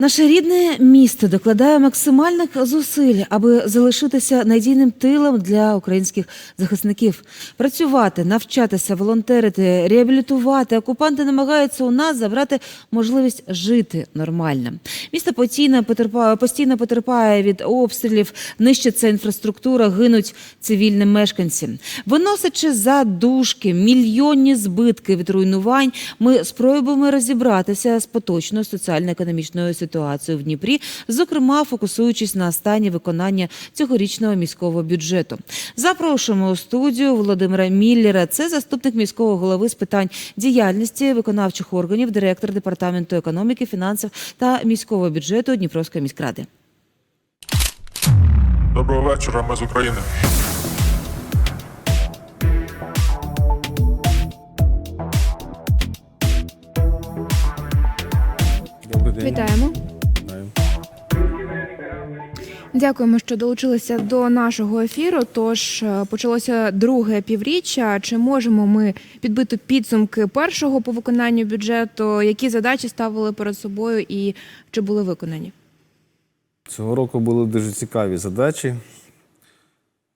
Наше рідне місто докладає максимальних зусиль, аби залишитися надійним тилом для українських захисників. Працювати, навчатися, волонтерити, реабілітувати. Окупанти намагаються у нас забрати можливість жити нормально. Місто постійно потерпає, від обстрілів, нищиться інфраструктура, гинуть цивільні мешканці. Виносячи за дужки мільйонні збитки від руйнувань, ми спробуємо розібратися з поточною соціально-економічною ситуацією в Дніпрі, зокрема фокусуючись на стані виконання цьогорічного міського бюджету. Запрошуємо у студію Володимира Міллера. Це заступник міського голови з питань діяльності виконавчих органів, директор департаменту економіки, фінансів та міського бюджету Дніпровської міськради. Доброго вечора, ми з України. Вітаємо. Дякуємо, що долучилися до нашого ефіру. Тож е, почалося друге півріччя. Чи можемо ми підбити підсумки першого по виконанню бюджету? Які задачі ставили перед собою і чи були виконані? Цього року були дуже цікаві задачі.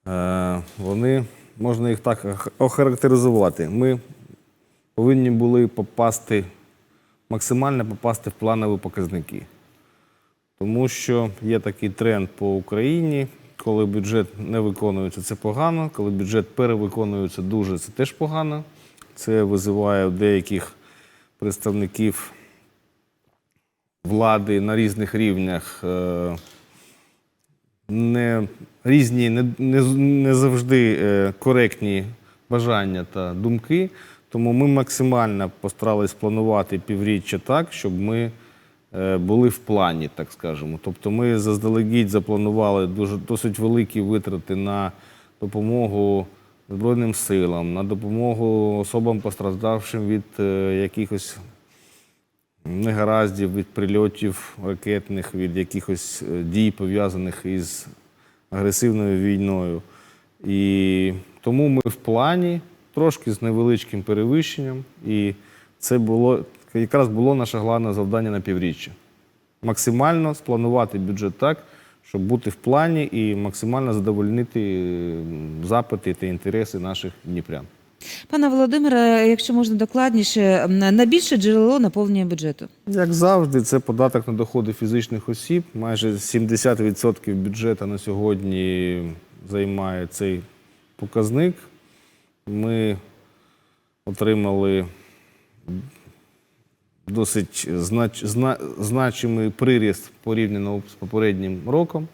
Е, Вони, можна їх так охарактеризувати. Ми повинні були попасти, максимально попасти в планові показники. Тому що є такий тренд по Україні, коли бюджет не виконується, це погано, коли бюджет перевиконується дуже, це теж погано. Це визиває у деяких представників влади на різних рівнях е, не, різні, не, не, не завжди е, коректні бажання та думки. Тому ми максимально постарались планувати півріччя так, щоб ми е, були в плані, так скажемо. Тобто ми заздалегідь запланували дуже досить великі витрати на допомогу Збройним силам, на допомогу особам постраждавшим від е, якихось негараздів, від прильотів ракетних, від якихось е, дій, пов'язаних із агресивною війною. І тому ми в плані трошки з невеличким перевищенням. І це було якраз було наше головне завдання на півріччя. Максимально спланувати бюджет так, щоб бути в плані і максимально задовольнити запити та інтереси наших дніпрян. Пане Володимире, якщо можна докладніше, найбільше джерело наповнення бюджету. Як завжди, це податок на доходи фізичних осіб. Майже 70% бюджету на сьогодні займає цей показник. Отримали досить знач, зна, значимий приріст порівняно з попереднім роком.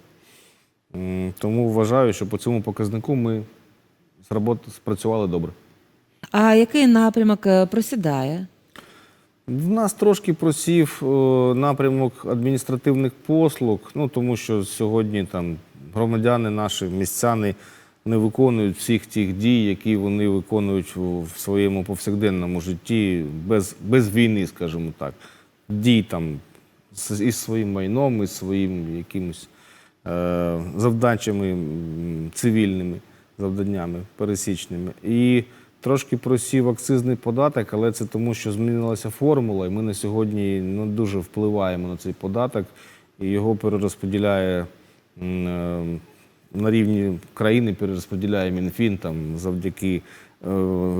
Тому вважаю, що по цьому показнику ми спрацювали добре. А який напрямок е, просідає? В нас трошки просів е, напрямок адміністративних послуг, ну тому що сьогодні там громадяни наші, містяни не виконують всіх тих дій, які вони виконують в своєму повсякденному житті без, без війни, скажімо так. Дій там із своїм майном, із своїм якимось е, завдачами цивільними, завданнями пересічними. І трошки просів акцизний податок, але це тому, що змінилася формула, і ми на сьогодні ну, дуже впливаємо на цей податок, і його перерозподіляє е, на рівні країни, перерозподіляє Мінфін там завдяки. е,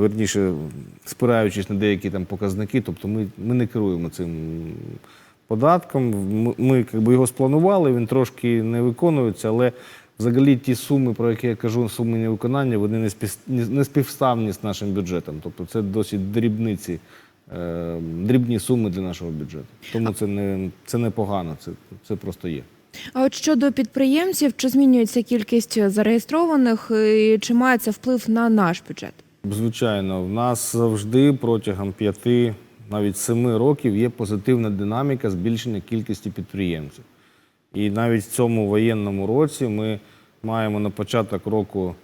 Верніше, спираючись на деякі там показники, тобто ми, ми не керуємо цим податком. Ми, ми якби, його спланували, він трошки не виконується, але взагалі ті суми, про які я кажу, суми невиконання, вони не, спів, не співставні з нашим бюджетом. Тобто це досить дрібниці, е, дрібні суми для нашого бюджету. Тому це не, це не погано, це, це просто є. А от щодо підприємців, чи змінюється кількість зареєстрованих, і чи має це вплив на наш бюджет? Звичайно, в нас завжди протягом п'яти, навіть семи років є позитивна динаміка збільшення кількості підприємців. І навіть в цьому воєнному році ми маємо на початок року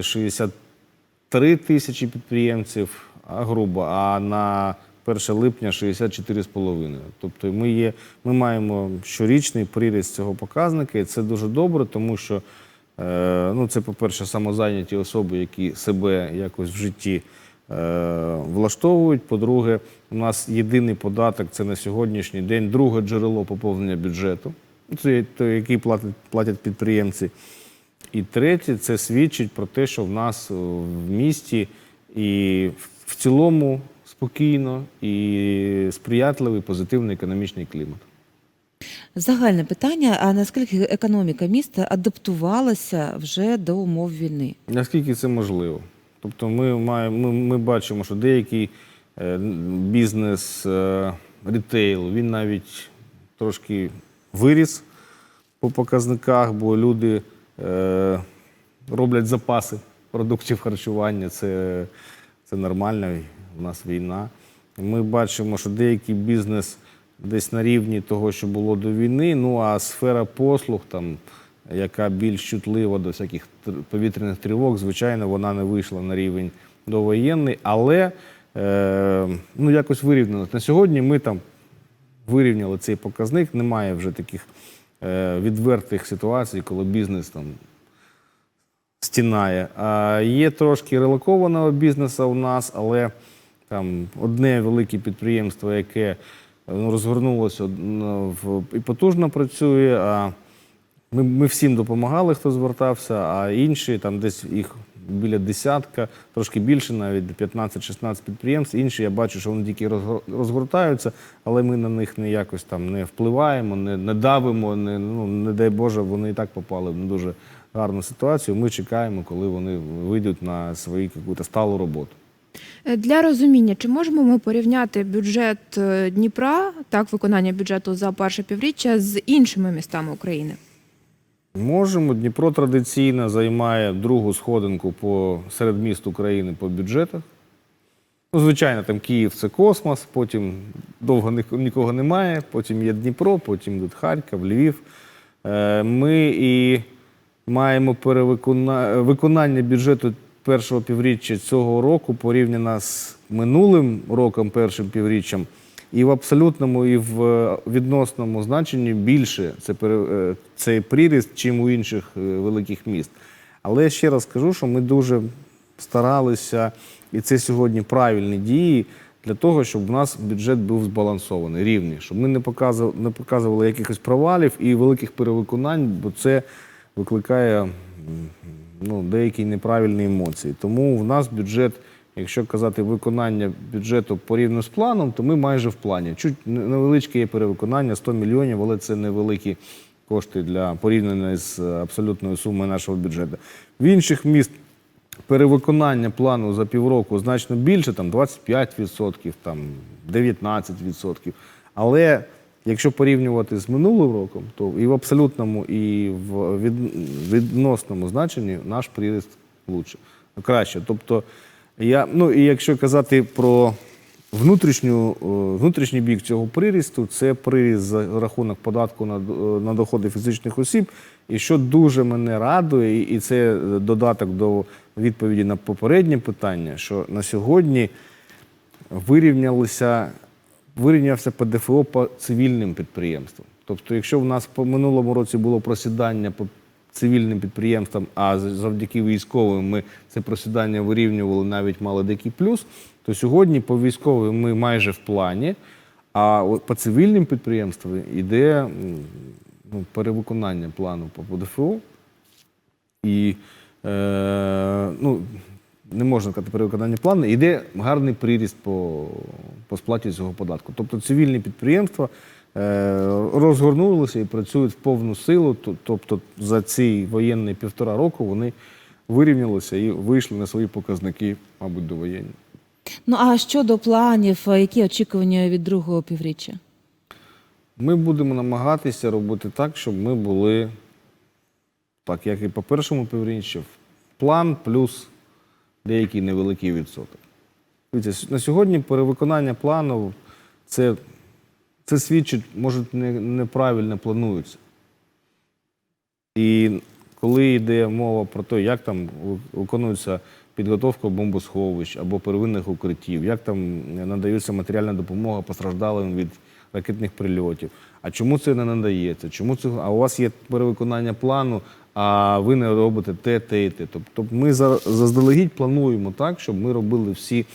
63 тисячі підприємців, грубо, а на 1 липня 64,5. Тобто ми, є, ми маємо щорічний приріст цього показника, і це дуже добре, тому що Е, Ну, це, по-перше, самозайняті особи, які себе якось в житті е, влаштовують. По-друге, у нас єдиний податок це на сьогоднішній день друге джерело поповнення бюджету. Це той, який платять, платять підприємці. І третє, це свідчить про те, що в нас е, в місті і в- в цілому спокійно і сприятливий позитивний економічний клімат. Загальне питання: а наскільки економіка міста адаптувалася вже до умов війни? Наскільки це можливо? Тобто ми, маємо, ми, ми бачимо, що деякий е, бізнес, е, рітейл, він навіть трошки виріс по показниках, бо люди е, роблять запаси продуктів харчування. Це, це нормально, у нас війна. Ми бачимо, що деякий бізнес десь на рівні того, що було до війни. Ну а сфера послуг, там, яка більш чутлива до всяких повітряних тривог, звичайно, вона не вийшла на рівень довоєнний, але е, ну, якось вирівняно. На сьогодні ми там вирівняли цей показник. Немає вже таких е, відвертих ситуацій, коли бізнес там стінає. А є трошки релокованого бізнесу у нас, але там одне велике підприємство, яке ну, розгорнулося ну, в, і потужно працює. А ми, ми всім допомагали, хто звертався, а інші там десь їх біля десятка, трошки більше, навіть 15-16 підприємств. Інші я бачу, що вони тільки розгор- розгортаються, але ми на них не якось там не впливаємо, не, не давимо, не, ну, не дай Боже, вони і так попали в не дуже гарну ситуацію. Ми чекаємо, коли вони вийдуть на свою якусь сталу роботу. Е, Для розуміння, чи можемо ми порівняти бюджет е, Дніпра, так, виконання бюджету за перше півріччя з іншими містами України? Можемо. Дніпро традиційно займає другу сходинку по серед міст України по бюджетах. Ну, звичайно, там Київ це космос, потім довго нікого немає, потім є Дніпро, потім йдуть Харків, Львів. Е, Ми і маємо перевикона... виконання бюджету першого півріччя цього року порівняно з минулим роком, першим півріччям, і в абсолютному, і в е, відносному значенні більше е, цей приріст, чим у інших е, великих міст. Але я ще раз скажу, що ми дуже старалися, і це сьогодні правильні дії для того, щоб у нас бюджет був збалансований, рівний, щоб ми не показували, не показували якихось провалів і великих перевиконань, бо це викликає ну, деякі неправильні емоції. Тому в нас бюджет, якщо казати виконання бюджету порівняно з планом, то ми майже в плані. Чуть невеличке є перевиконання 100 мільйонів, але це невеликі кошти для порівняння з е, абсолютною сумою нашого бюджету. В інших міст перевиконання плану за півроку значно більше, там 25%, там 19%. Але якщо порівнювати з минулим роком, то і в абсолютному, і в від- відносному значенні наш приріст лучше, краще. Тобто, я, ну і якщо казати про внутрішню, е, внутрішній бік цього прирісту, це приріст за рахунок податку на, е, на доходи фізичних осіб. І що дуже мене радує, і це додаток до відповіді на попереднє питання, що на сьогодні вирівнялися, вирівнявся ПДФО по цивільним підприємствам. Тобто, якщо в нас по минулому році було просідання по цивільним підприємствам, а завдяки військовим ми це просідання вирівнювали, навіть мали деякий плюс, то сьогодні по військовим ми майже в плані, а по цивільним підприємствам йде ну, перевиконання плану по ПДФО. І е, ну, не можна сказати перевиконання плану, йде гарний приріст по, по сплаті цього податку. Тобто цивільні підприємства е, розгорнулися і працюють в повну силу. Тобто за ці воєнні півтора року вони вирівнялися і вийшли на свої показники, мабуть, довоєнні. Ну а щодо планів, е, які очікування від другого півріччя? Ми будемо намагатися робити так, щоб ми були, так як і по першому півріччю, план плюс деякий невеликий відсоток. Дивіться, на сьогодні перевиконання плану це, це свідчить, може, не, неправильно планується. І коли йде мова про те, як там виконується підготовка бомбосховищ або первинних укриттів, як там надаються матеріальна допомога постраждалим від ракетних прильотів. А чому це не надається? Чому це? А у вас є перевиконання плану, а ви не робите те, те і те. Тобто ми за- заздалегідь плануємо так, щоб ми робили всі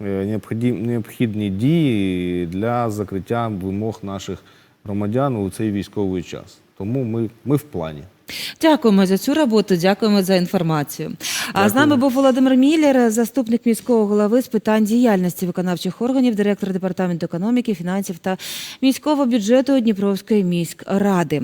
е, необхідні, дії для закриття вимог наших громадян у цей військовий час. Тому ми, ми в плані. Дякуємо за цю роботу, дякуємо за інформацію. А з нами був Володимир Міллер, заступник міського голови з питань діяльності виконавчих органів, директор департаменту економіки, фінансів та міського бюджету Дніпровської міськради.